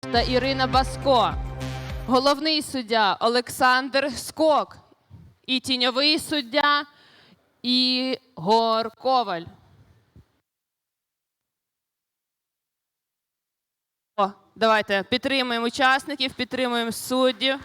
та Ірина Баско. Головний суддя Олександр Скок. І тіньовий суддя Ігор Коваль. О, давайте підтримуємо учасників, підтримуємо суддів.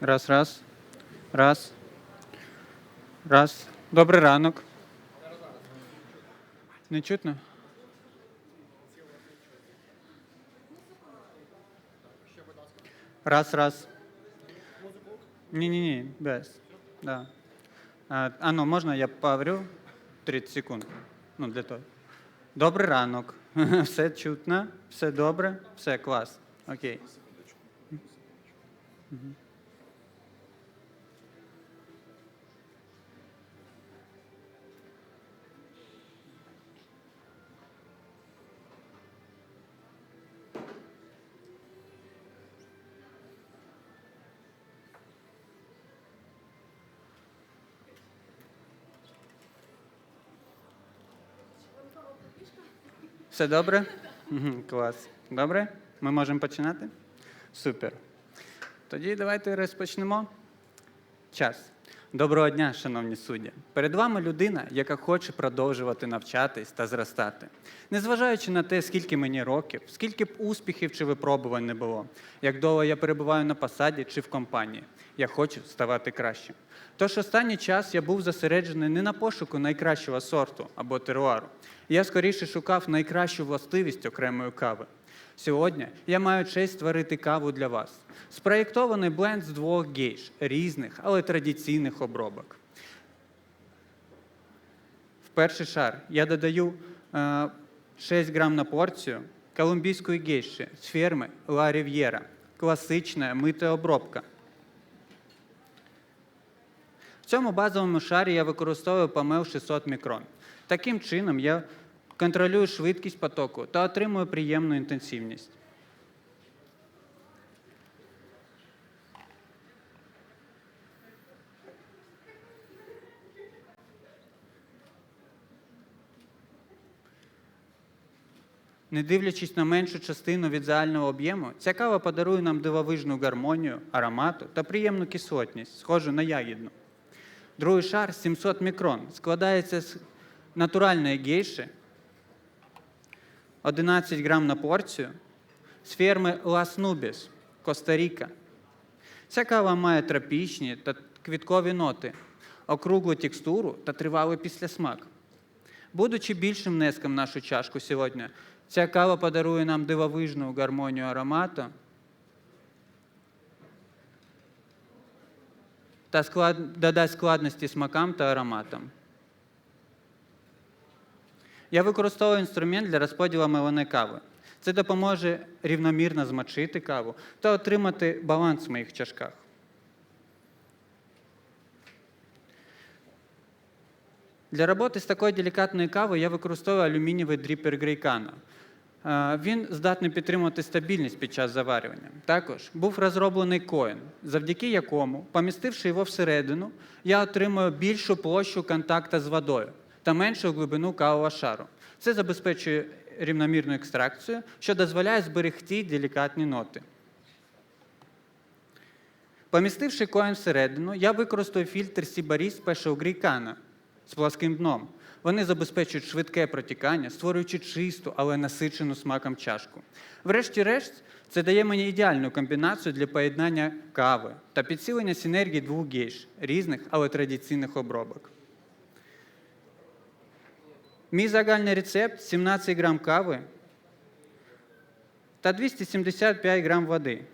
Раз, раз. Раз. Раз. Добрий ранок. Не чутно? Раз, раз. Ні-ні-ні, без. Да. А, ну, можна я повторю 30 секунд? Ну, для того. Добрий ранок. Все чутно, все добре, все клас. Окей. Все добре? Клас. Добре? Ми можемо починати? Супер. Тоді давайте розпочнемо. Час. Доброго дня, шановні судді. Перед вами людина, яка хоче продовжувати навчатись та зростати. Незважаючи на те, скільки мені років, скільки б успіхів чи випробувань не було, як довго я перебуваю на посаді чи в компанії, я хочу ставати кращим. Тож останній час я був зосереджений не на пошуку найкращого сорту або теруару. Я скоріше шукав найкращу властивість окремої кави. Сьогодні я маю честь створити каву для вас. Спроєктований бленд з двох гейш, різних, але традиційних обробок. В перший шар я додаю е, 6 грам на порцію колумбійської гейші з ферми Ла Рів'єра. Класична мита обробка. Цьому базовому шарі я використовую помел 600 мікрон. Таким чином я контролюю швидкість потоку та отримую приємну інтенсивність. Не дивлячись на меншу частину від загального об'єму, ця кава подарує нам дивовижну гармонію, аромату та приємну кислотність, схожу на ягідну. Другий шар 700 мікрон складається з натуральної гейші, 11 грам на порцію, з ферми Las Nubes, Коста-Ріка. Ця кава має тропічні та квіткові ноти, округлу текстуру та тривалий післясмак. Будучи більшим внеском нашу чашку сьогодні, ця кава подарує нам дивовижну гармонію аромату та склад... додасть складності смакам та ароматам. Я використовую інструмент для розподілу меленої кави. Це допоможе рівномірно змочити каву та отримати баланс в моїх чашках. Для роботи з такою делікатною кавою я використовую алюмінієвий дріпер Грейкана. Він здатний підтримувати стабільність під час заварювання. Також був розроблений коін, завдяки якому, помістивши його всередину, я отримую більшу площу контакту з водою та меншу глибину кавового шару. Це забезпечує рівномірну екстракцію, що дозволяє зберегти делікатні ноти. Помістивши коін всередину, я використаю фільтр Сібарі Special Gricana з плоским дном. Вони забезпечують швидке протікання, створюючи чисту, але насичену смаком чашку. Врешті-решт, це дає мені ідеальну комбінацію для поєднання кави та підсилення синергії двох гейш різних, але традиційних обробок. Мій загальний рецепт 17 грам кави та 275 грам води.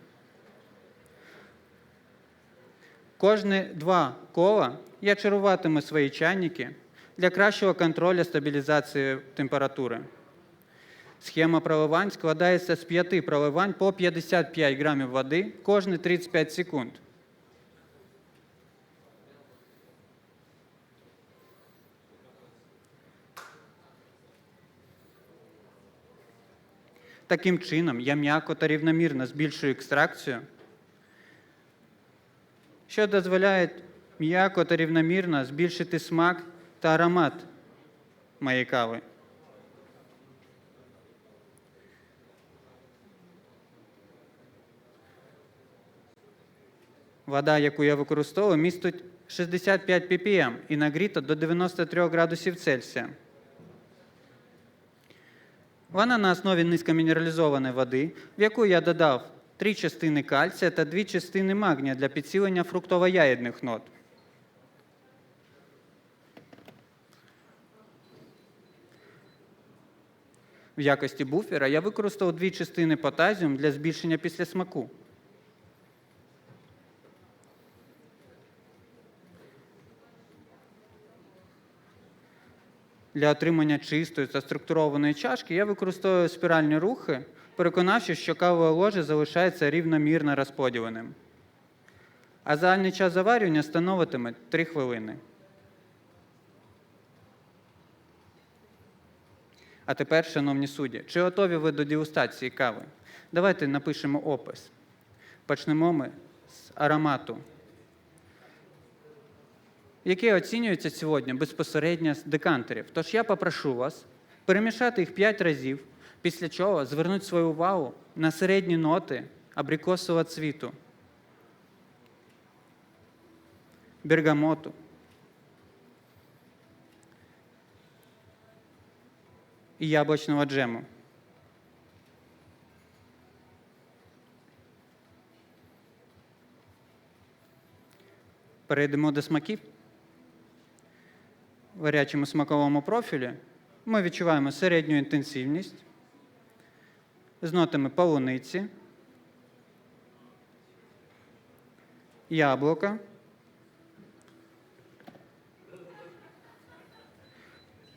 Кожні два кола я чаруватиму свої чайники для кращого контролю стабілізації температури. Схема проливань складається з 5 проливань по 55 грамів води кожні 35 секунд. Таким чином я м'яко та рівномірно збільшую екстракцію, що дозволяє м'яко та рівномірно збільшити смак та аромат моєї кави. Вода, яку я використовую, містить 65 ppm і нагріта до 93 градусів Цельсія. Вона на основі низькомінералізованої води, в яку я додав 3 частини кальція та 2 частини магнія для підсилення фруктово-ягідних нот. В якості буфера я використав дві частини потазіум для збільшення післясмаку. Для отримання чистої та структурованої чашки я використовую спіральні рухи, переконавшись, що кавове ложе залишається рівномірно розподіленим. А загальний час заварювання становитиме 3 хвилини. А тепер, шановні судді, чи готові ви до дегустації кави? Давайте напишемо опис. Почнемо ми з аромату, який оцінюється сьогодні безпосередньо з декантерів. Тож я попрошу вас перемішати їх 5 разів, після чого звернути свою увагу на середні ноти абрикосового цвіту, бергамоту, і яблучного джему. Перейдемо до смаків. В гарячому смаковому профілі ми відчуваємо середню інтенсивність з нотами полуниці, яблука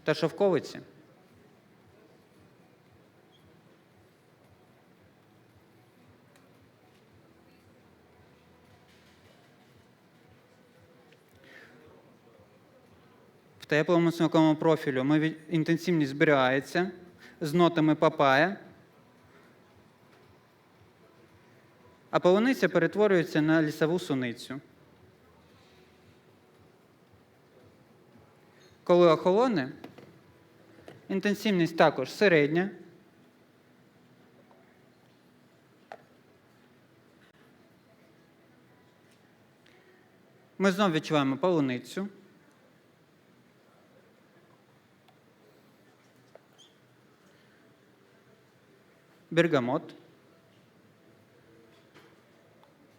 та шовковиці. Теплому смаковому профілю ми інтенсивність зберігається з нотами папая, а полуниця перетворюється на лісову суницю. Коли охолоне, інтенсивність також середня. Ми знову відчуваємо полуницю. Бергамот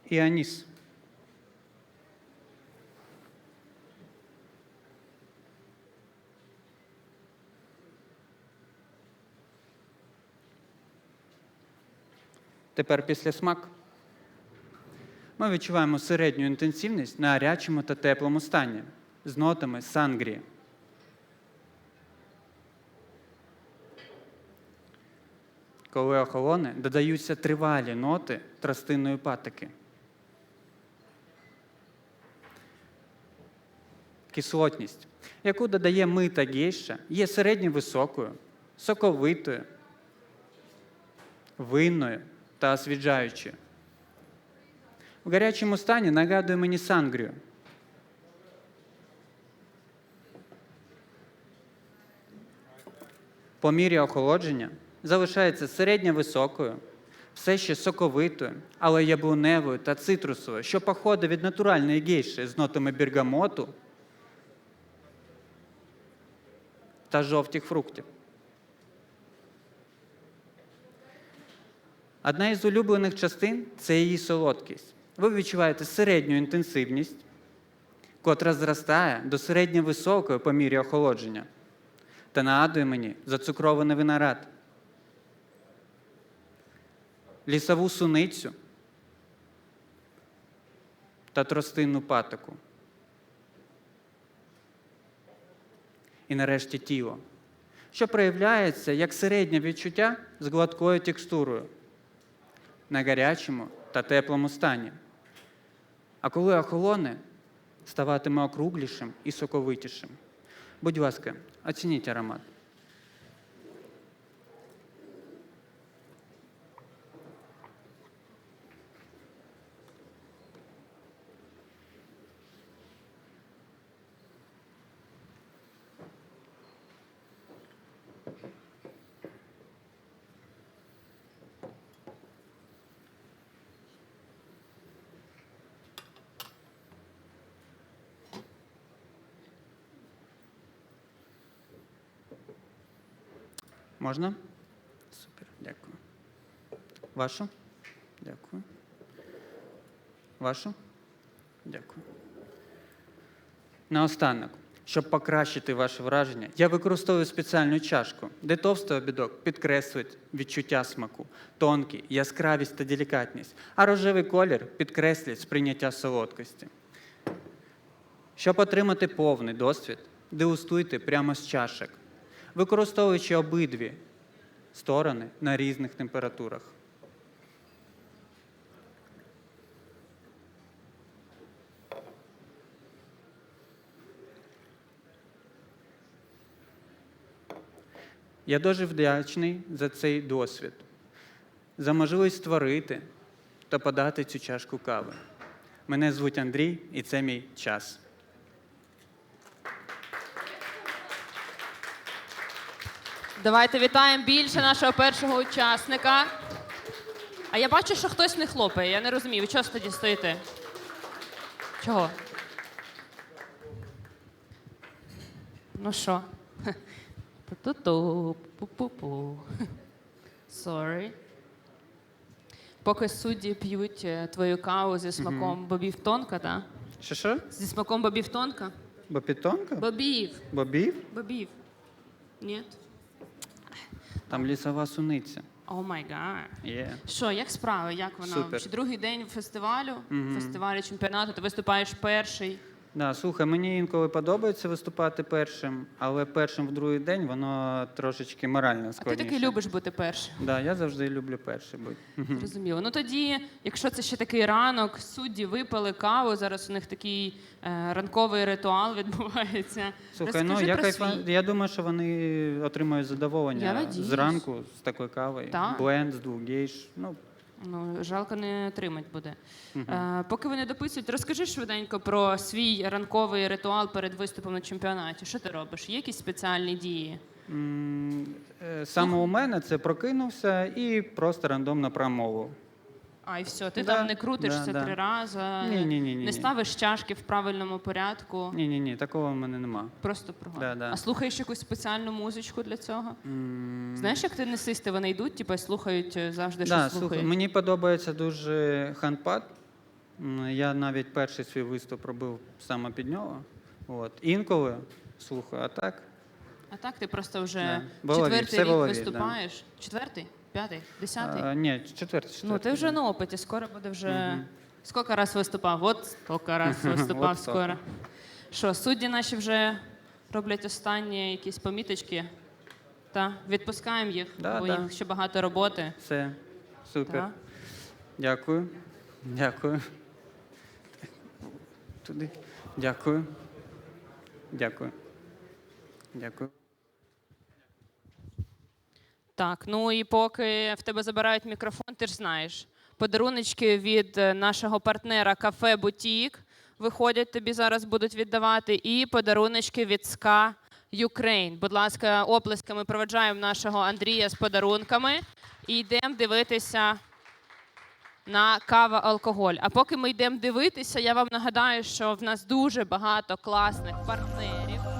і аніс. Тепер після смак. Ми відчуваємо середню інтенсивність на гарячому та теплому стані з нотами сангрії. Коли охолоне, додаються тривалі ноти тростинної патоки. Кислотність, яку додає мита гейша, є середньовисокою, соковитою, винною та освіджаючою. В гарячому стані нагадує мені сангрію. По мірі охолодження залишається середньо високою, все ще соковитою, але яблуневою та цитрусовою, що походить від натуральної гейші з нотами бергамоту та жовтих фруктів. Одна із улюблених частин це її солодкість. Ви відчуваєте середню інтенсивність, котра зростає до середньо-високої по мірі охолодження та нагадує мені зацукрований виноград, лісову суницю та тростинну патоку. І нарешті тіло, що проявляється як середнє відчуття з гладкою текстурою на гарячому та теплому стані. А коли охолоне, ставатиме округлішим і соковитішим. Будь ласка, оцініть аромат. Можна? Супер, дякую. Вашу? Дякую. Вашу? Дякую. Наостанок, щоб покращити ваше враження, я використовую спеціальну чашку, де товстий обідок підкреслить відчуття смаку, тонкий, яскравість та делікатність, а рожевий колір підкреслить сприйняття солодкості. Щоб отримати повний досвід, дегустуйте прямо з чашок, використовуючи обидві сторони на різних температурах. Я дуже вдячний за цей досвід, за можливість створити та подати цю чашку кави. Мене звуть Андрій, і це мій час. Давайте вітаємо більше нашого першого учасника. А я бачу, що хтось не хлопає. Я не розумію. Ви чого тоді стоїте? Чого? Ну що? Ту-ту-ту, пу-пу-пу. Sorry. Поки судді п'ють е, твою каву зі смаком бобів тонка, так? Що що? Зі смаком бобів тонка? Бопітонка? Бобів. Бобів? Бобів. Ні? Там лісова суниця. О май гад. Є. Що, як справи? Як вона? Супер. Чи другий день фестивалю, фестивалю чемпіонату, ти виступаєш перший. Да, слухай, мені інколи подобається виступати першим, але першим в другий день воно трошечки морально А ти складніше. таки любиш бути першим. Да, я завжди люблю перший бути. Зрозуміло. Ну тоді, якщо це ще такий ранок, судді випили каву. Зараз у них такий е, ранковий ритуал відбувається. Слухай, ну Розкажи я про кайфа... свій. я думаю, що вони отримують задоволення надіюсь. зранку з такої кави. Так. Бленд з двох гейш. Ну, Ну, жалко не тримать буде. Е, поки вони дописують, розкажи швиденько про свій ранковий ритуал перед виступом на чемпіонаті. Що ти робиш? Є якісь спеціальні дії? м, е, саме у мене це прокинувся і просто рандомно промовив. А, і все, ти Да, там не крутишся да, да. три рази, Ні-ні-ні-ні-ні. не ставиш чашки в правильному порядку. Ні, ні, ні, такого в мене нема. Просто прогон. Да, да. А слухаєш якусь спеціальну музичку для цього? М, Знаєш, як тенісисти вони йдуть, типу, і слухають е, завжди Да, щось слухай, слухають. мені подобається дуже хандпад. М, Я навіть перший свій виступ робив саме під нього. От. Інколи слухаю, а так. А так ти просто вже Да. В голові, четвертий все в рік голові, виступаєш. Четвертий? П'ятий? Десятий? А, ні, четвертий, ну, ти вже на опиті, скоро буде вже. Скільки раз виступав? От скільки раз виступав От скоро. Що, судді наші вже роблять останні якісь поміточки? Та, відпускаємо їх, Да, бо да. їх ще багато роботи. Все, супер. Та. Дякую. Дякую. Туди. Дякую. Дякую. Дякую. Так, ну і поки в тебе забирають мікрофон, ти ж знаєш. Подаруночки від е, нашого партнера Кафе Бутік виходять, тобі зараз будуть віддавати. І подаруночки від СКА Ukraine. Будь ласка, оплесками проведжаємо нашого Андрія з подарунками і йдемо дивитися на кава алкоголь. А поки ми йдемо дивитися, я вам нагадаю, що в нас дуже багато класних партнерів.